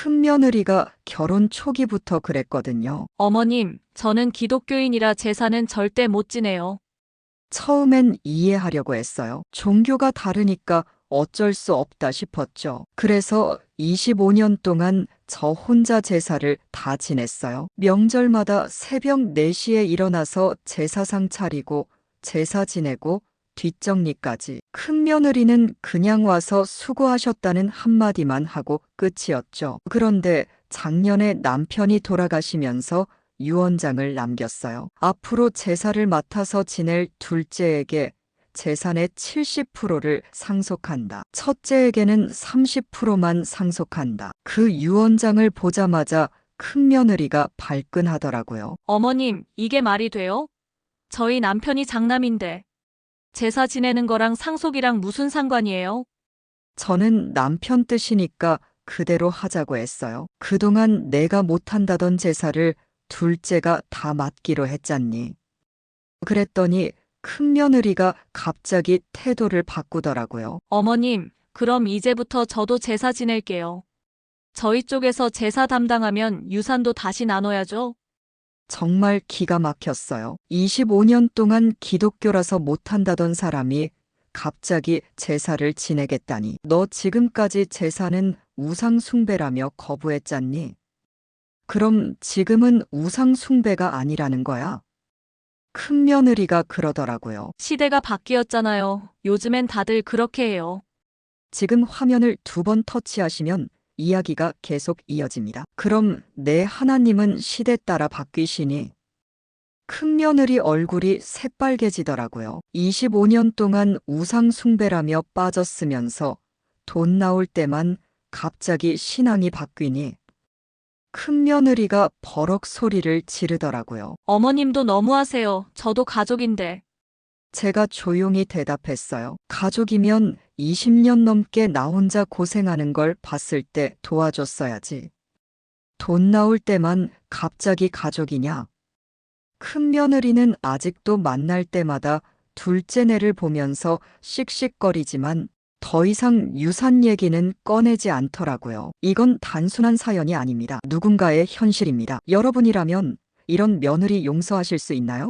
큰 며느리가 결혼 초기부터 그랬거든요. 어머님, 저는 기독교인이라 제사는 절대 못 지내요. 처음엔 이해하려고 했어요. 종교가 다르니까 어쩔 수 없다 싶었죠. 그래서 25년 동안 저 혼자 제사를 다 지냈어요. 명절마다 새벽 4시에 일어나서 제사상 차리고 제사 지내고 뒷정리까지. 큰 며느리는 그냥 와서 수고하셨다는 한마디만 하고 끝이었죠. 그런데 작년에 남편이 돌아가시면서 유언장을 남겼어요. 앞으로 제사를 맡아서 지낼 둘째에게 재산의 70%를 상속한다. 첫째에게는 30%만 상속한다. 그 유언장을 보자마자 큰 며느리가 발끈하더라고요. 어머님, 이게 말이 돼요? 저희 남편이 장남인데. 제사 지내는 거랑 상속이랑 무슨 상관이에요? 저는 남편 뜻이니까 그대로 하자고 했어요. 그동안 내가 못한다던 제사를 둘째가 다 맡기로 했잖니. 그랬더니 큰 며느리가 갑자기 태도를 바꾸더라고요. 어머님, 그럼 이제부터 저도 제사 지낼게요. 저희 쪽에서 제사 담당하면 유산도 다시 나눠야죠? 정말 기가 막혔어요. 25년 동안 기독교라서 못한다던 사람이 갑자기 제사를 지내겠다니. 너 지금까지 제사는 우상숭배라며 거부했잖니. 그럼 지금은 우상숭배가 아니라는 거야. 큰 며느리가 그러더라고요. 시대가 바뀌었잖아요. 요즘엔 다들 그렇게 해요. 지금 화면을 두 번 터치하시면 이야기가 계속 이어집니다. 그럼 내 하나님은 시대 따라 바뀌시니 큰 며느리 얼굴이 새빨개지더라고요. 25년 동안 우상 숭배라며 빠졌으면서 돈 나올 때만 갑자기 신앙이 바뀌니 큰 며느리가 버럭 소리를 지르더라고요. 어머님도 너무하세요. 저도 가족인데. 제가 조용히 대답했어요. 가족이면 20년 넘게 나 혼자 고생하는 걸 봤을 때 도와줬어야지. 돈 나올 때만 갑자기 가족이냐? 큰 며느리는 아직도 만날 때마다 둘째네를 보면서 씩씩거리지만 더 이상 유산 얘기는 꺼내지 않더라고요. 이건 단순한 사연이 아닙니다. 누군가의 현실입니다. 여러분이라면 이런 며느리 용서하실 수 있나요?